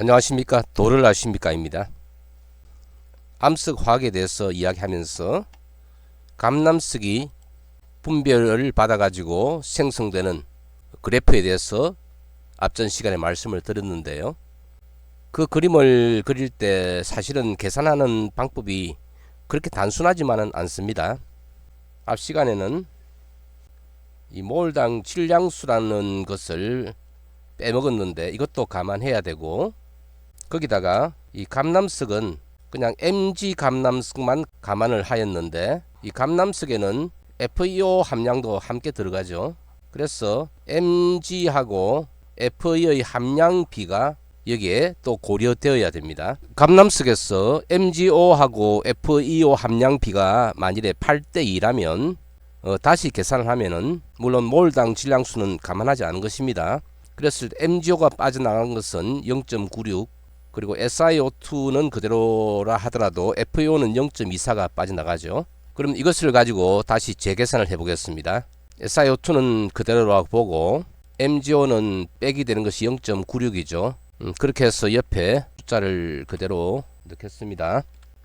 안녕하십니까 도를 아십니까입니다. 암석 화학에 대해서 이야기하면서 감남석이 분별을 받아가지고 생성되는 그래프에 대해서 앞전 시간에 말씀을 드렸는데요. 그 그림을 그릴 때 사실은 계산하는 방법이 그렇게 단순하지만은 않습니다. 앞 시간에는 이 몰당 질량수라는 것을 빼먹었는데 이것도 감안해야 되고 거기다가 이 감남석은 그냥 MG 감남석만 감안을 하였는데 이 감남석에는 FeO 함량도 함께 들어가죠. 그래서 MG하고 Fe의 함량 비가 여기에 또 고려되어야 됩니다. 감남석에서 MgO하고 FeO 함량 비가 만일에 8대 2라면 어, 다시 계산을 하면은 물론 몰당 질량수는 감안하지 않은 것입니다. 그랬을 때 MgO가 빠져나간 것은 0.96 그리고 SiO2는 그대로라 하더라도 FeO는 0.24가 빠져나가죠. 그럼 이것을 가지고 다시 재계산을 해보겠습니다. SiO2는 그대로라고 보고 MgO는 빼기 되는 것이 0.96이죠. 음, 그렇게 해서 옆에 숫자를 그대로 넣겠습니다.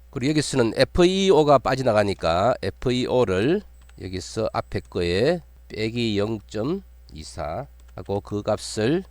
그리고 여기서는 FeO가 빠져나가니까 FeO를 여기서 앞에 거에 빼기 0.24 하고 그 값을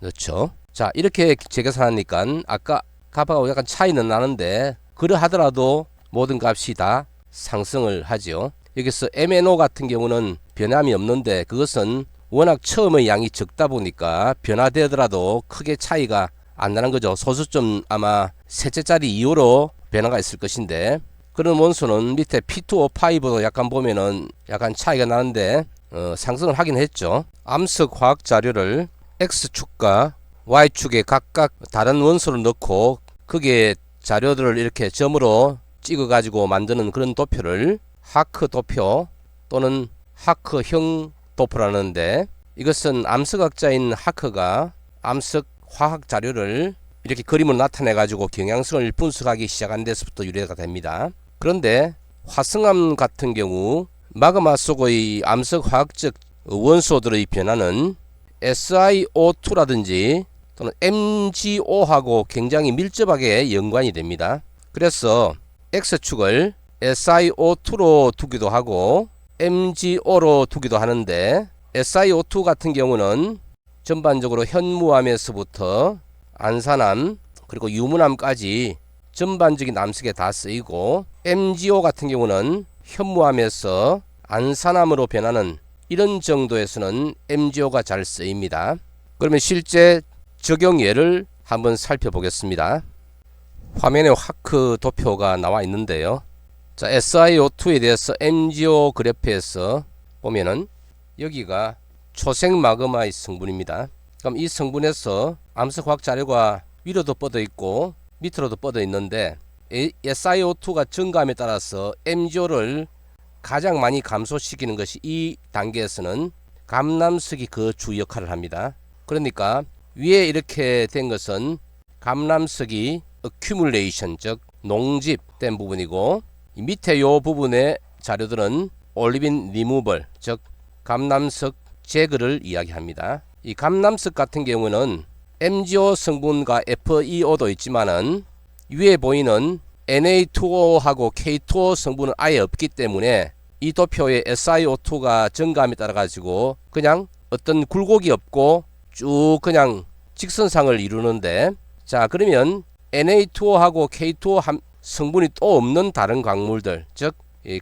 넣죠. 자 이렇게 재계산하니까 아까 값하고 약간 차이는 나는데 그러하더라도 모든 값이 다 상승을 하죠. 여기서 MNO 같은 경우는 변함이 없는데 그것은 워낙 처음의 양이 적다 보니까 변화되더라도 크게 차이가 안 나는 거죠. 소수점 아마 셋째짜리 이후로 변화가 있을 것인데 그런 원소는 밑에 P2O5도 약간 보면은 약간 차이가 나는데 어, 상승을 하긴 했죠. 암석 화학 자료를 X축과 Y축에 각각 다른 원소를 넣고 그게 자료들을 이렇게 점으로 찍어 가지고 만드는 그런 도표를 하크 도표 또는 하크형 도표라는데 이것은 암석학자인 하크가 암석 화학 자료를 이렇게 그림으로 나타내 가지고 경향성을 분석하기 시작한 데서부터 유래가 됩니다. 그런데 화성암 같은 경우 마그마 속의 암석 화학적 원소들의 변화는 SiO2라든지 또는 MgO하고 굉장히 밀접하게 연관이 됩니다. 그래서 X축을 SiO2로 두기도 하고 MgO로 두기도 하는데 SiO2 같은 경우는 전반적으로 현무암에서부터 안산암 그리고 유문암까지 전반적인 암석에 다 쓰이고 MgO 같은 경우는 현무암에서 안산암으로 변하는 이런 정도에서는 MgO가 잘 쓰입니다. 그러면 실제 적용 예를 한번 살펴보겠습니다. 화면에 화크 도표가 나와 있는데요. 자, SiO2에 대해서 MgO 그래프에서 보면은 여기가 초생 마그마의 성분입니다. 그럼 이 성분에서 암석 화학 자료가 위로도 뻗어 있고 밑으로도 뻗어 있는데 SiO2가 증가함에 따라서 MgO를 가장 많이 감소시키는 것이 이 단계에서는 감남석이 그 주 역할을 합니다. 그러니까 위에 이렇게 된 것은 감남석이 accumulation 즉 농집된 부분이고 밑에 요 부분의 자료들은 올리빈 리무벌 즉 감남석 제거를 이야기합니다. 이 감남석 같은 경우는 MgO 성분과 FeO도 있지만은 위에 보이는 Na2O하고 K2O 성분은 아예 없기 때문에 이 도표의 SiO2가 증가함에 따라 가지고 그냥 어떤 굴곡이 없고 쭉 그냥 직선상을 이루는데 자 그러면 Na2O하고 K2O 함, 성분이 또 없는 다른 광물들 즉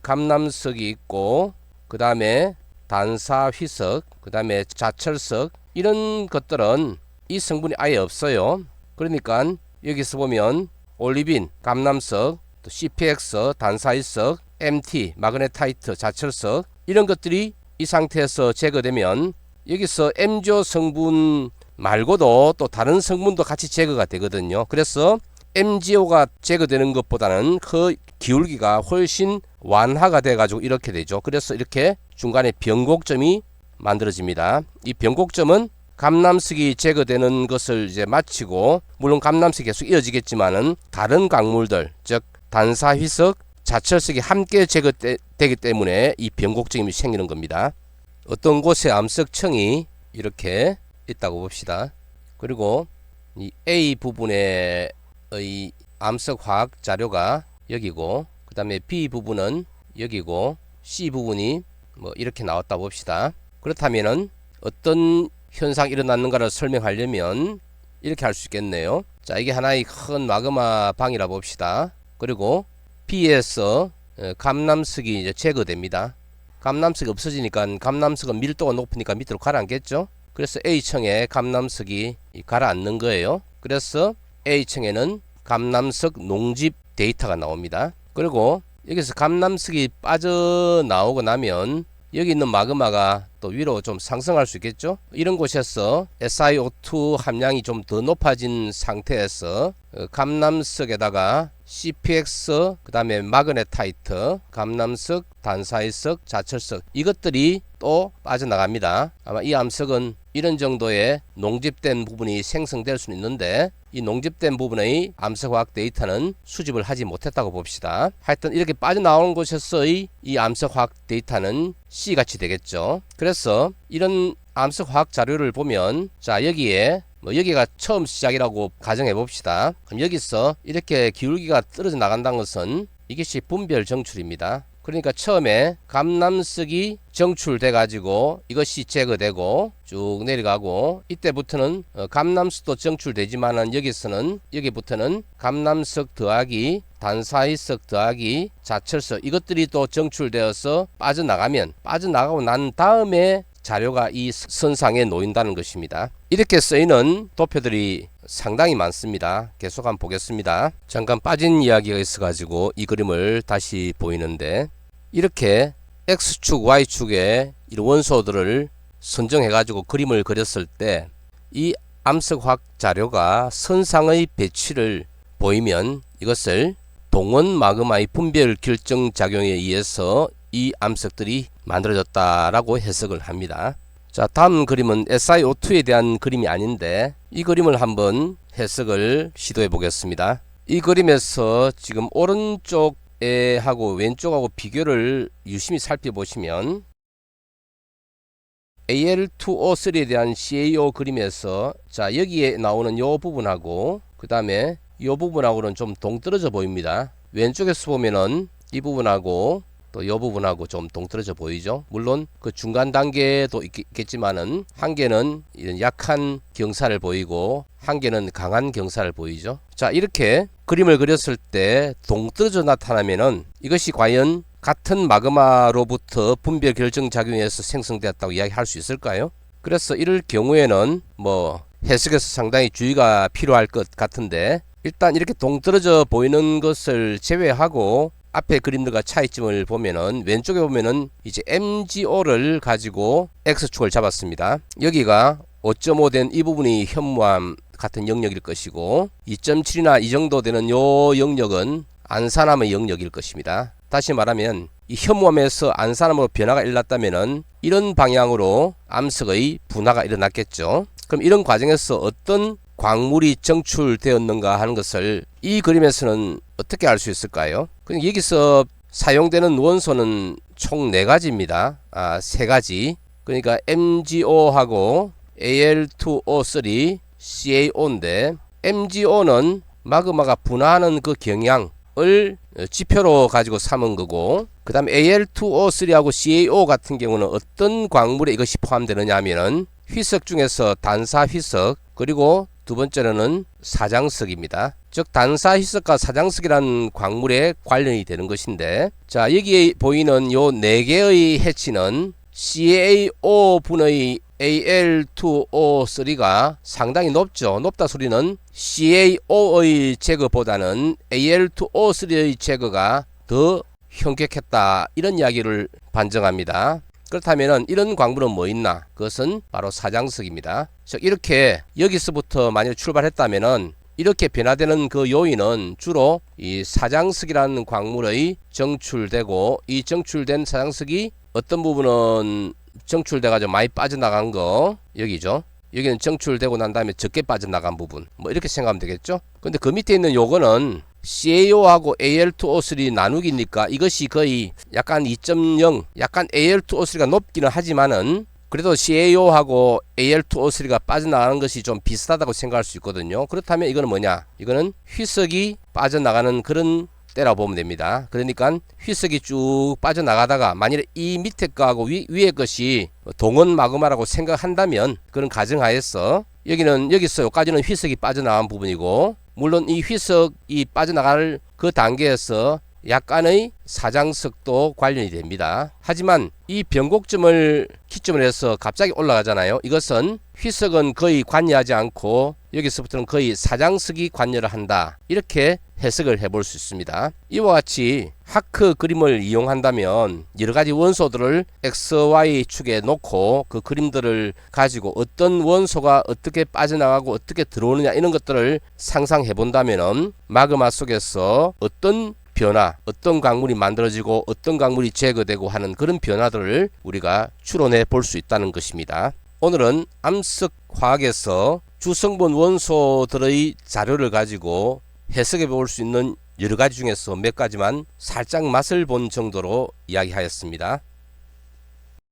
감남석이 있고 그 다음에 단사 휘석 그 다음에 자철석 이런 것들은 이 성분이 아예 없어요. 그러니까 여기서 보면 올리빈 감남석 또 CPX 단사휘석 MT 마그네타이트 자철석 이런 것들이 이 상태에서 제거되면 여기서 MGO 성분 말고도 또 다른 성분도 같이 제거가 되거든요. 그래서 MGO가 제거되는 것보다는 그 기울기가 훨씬 완화가 돼 가지고 이렇게 되죠. 그래서 이렇게 중간에 변곡점이 만들어집니다. 이 변곡점은 감남석이 제거되는 것을 이제 마치고 물론 감남석이 계속 이어지겠지만은 다른 광물들 즉 단사휘석, 자철석이 함께 제거되기 때문에 이 변곡점이 생기는 겁니다. 어떤 곳에 암석층이 이렇게 있다고 봅시다. 그리고 이 A 부분의 의 암석 화학 자료가 여기고 그 다음에 B 부분은 여기고 C 부분이 뭐 이렇게 나왔다 봅시다. 그렇다면은 어떤 현상이 일어났는가를 설명하려면 이렇게 할 수 있겠네요. 자, 이게 하나의 큰 마그마 방이라 봅시다. 그리고 B에서 어, 감남석이 제거됩니다. 감남석이 없어지니까 감남석은 밀도가 높으니까 밑으로 가라앉겠죠. 그래서 A층에 감남석이 가라앉는 거예요. 그래서 A층에는 감남석 농집 데이터가 나옵니다. 그리고 여기서 감남석이 빠져나오고 나면 여기 있는 마그마가 또 위로 좀 상승할 수 있겠죠. 이런 곳에서 SiO2 함량이 좀 더 높아진 상태에서 어, 감남석에다가 CPX 그 다음에 마그네타이트, 감남석, 단사이석, 자철석 이것들이 또 빠져나갑니다. 아마 이 암석은 이런 정도의 농집된 부분이 생성될 수는 있는데 이 농집된 부분의 암석화학 데이터는 수집을 하지 못했다고 봅시다. 하여튼 이렇게 빠져나오는 곳에서의 이 암석화학 데이터는 C같이 되겠죠. 그래서 이런 암석화학 자료를 보면 자 여기에 뭐 여기가 처음 시작이라고 가정해 봅시다. 그럼 여기서 이렇게 기울기가 떨어져 나간다는 것은 이것이 분별 정출입니다. 그러니까 처음에 감남석이 정출돼 가지고 이것이 제거되고 쭉 내려가고 이때부터는 어, 감남석도 정출되지만은 여기서는 여기부터는 감남석 더하기 단사이석 더하기 자철석 이것들이 또 정출되어서 빠져나가면 빠져나가고 난 다음에 자료가 이 선상에 놓인다는 것입니다. 이렇게 쓰이는 도표들이 상당히 많습니다. 계속 한번 보겠습니다. 잠깐 빠진 이야기가 있어가지고 이 그림을 다시 보이는데 이렇게 X축, Y축의 이 원소들을 선정해가지고 그림을 그렸을 때 이 암석화학 자료가 선상의 배치를 보이면 이것을 동원 마그마의 분별 결정 작용에 의해서 이 암석들이 만들어졌다라고 해석을 합니다. 자, 다음 그림은 SiO2에 대한 그림이 아닌데 이 그림을 한번 해석을 시도해 보겠습니다. 이 그림에서 지금 오른쪽에 하고 왼쪽하고 비교를 유심히 살펴보시면 Al2O3에 대한 CaO 그림에서 자 여기에 나오는 요 부분하고 그 다음에 요 부분하고는 좀 동떨어져 보입니다. 왼쪽에서 보면은 이 부분하고 또이 부분하고 좀 동떨어져 보이죠. 물론 그 중간 단계도 있, 있겠지만은 한 개는 이런 약한 경사를 보이고 한 개는 강한 경사를 보이죠. 자 이렇게 그림을 그렸을 때 동떨어져 나타나면은 이것이 과연 같은 마그마로부터 분별 결정 작용에서 생성되었다고 이야기할 수 있을까요? 그래서 이럴 경우에는 뭐 해석에서 상당히 주의가 필요할 것 같은데 일단 이렇게 동떨어져 보이는 것을 제외하고 앞에 그림들과 차이점을 보면은 왼쪽에 보면은 이제 MGO를 가지고 X축을 잡았습니다. 여기가 5.5 된 이 부분이 현무암 같은 영역일 것이고 2.7이나 이 정도 되는 요 영역은 안산암의 영역일 것입니다. 다시 말하면 이 현무암에서 안산암으로 변화가 일어났다면은 이런 방향으로 암석의 분화가 일어났겠죠. 그럼 이런 과정에서 어떤 광물이 정출되었는가 하는 것을 이 그림에서는 어떻게 알 수 있을까요? 그냥 여기서 사용되는 원소는 총네 가지입니다. 아, 세 가지. 그러니까 MgO하고 Al2O3, CaO인데 MgO는 마그마가 분화하는 그 경향을 지표로 가지고 삼은 거고 그 다음에 Al2O3하고 CaO 같은 경우는 어떤 광물에 이것이 포함되느냐 하면은 휘석 중에서 단사 휘석 그리고 두 번째로는 사장석입니다. 즉 단사 휘석과 사장석이라는 광물에 관련이 되는 것인데 자 여기에 보이는 요 네 개의 해치는 CaO 분의 Al2O3가 상당히 높죠. 높다 소리는 CaO의 제거보다는 Al2O3의 제거가 더 현격했다. 이런 이야기를 반증합니다. 그렇다면 이런 광물은 뭐 있나? 그것은 바로 사장석입니다. 즉 이렇게 여기서부터 만약 출발했다면은 이렇게 변화되는 그 요인은 주로 이 사장석이라는 광물의 정출되고 이 정출된 사장석이 어떤 부분은 정출돼 가지고 많이 빠져나간 거 여기죠. 여기는 정출되고 난 다음에 적게 빠져나간 부분 뭐 이렇게 생각하면 되겠죠. 근데 그 밑에 있는 요거는 CaO하고 Al2O3 나누기니까 이것이 거의 약간 2.0 약간 Al2O3가 높기는 하지만은 그래도 CaO하고 Al2O3가 빠져나가는 것이 좀 비슷하다고 생각할 수 있거든요. 그렇다면 이거는 뭐냐? 이거는 휘석이 빠져나가는 그런 때라고 보면 됩니다. 그러니까 휘석이 쭉 빠져나가다가 만일에 이 밑에 거하고 위, 위에 것이 동원 마그마라고 생각한다면 그런 가정하에서 여기는 여기서 여기까지는 휘석이 빠져나간 부분이고 물론 이 휘석이 빠져나갈 그 단계에서 약간의 사장석도 관련이 됩니다. 하지만 이 변곡점을 기점으로 해서 갑자기 올라가잖아요. 이것은 휘석은 거의 관여하지 않고 여기서부터는 거의 사장석이 관여를 한다. 이렇게 해석을 해볼 수 있습니다. 이와 같이 하크 그림을 이용한다면 여러 가지 원소들을 XY 축에 놓고 그 그림들을 가지고 어떤 원소가 어떻게 빠져나가고 어떻게 들어오느냐 이런 것들을 상상해 본다면은 마그마 속에서 어떤 변화, 어떤 강물이 만들어지고 어떤 강물이 제거되고 하는 그런 변화들을 우리가 추론해 볼 수 있다는 것입니다. 오늘은 암석 화학에서 주성분 원소들의 자료를 가지고 해석해 볼 수 있는 여러 가지 중에서 몇 가지만 살짝 맛을 본 정도로 이야기하였습니다.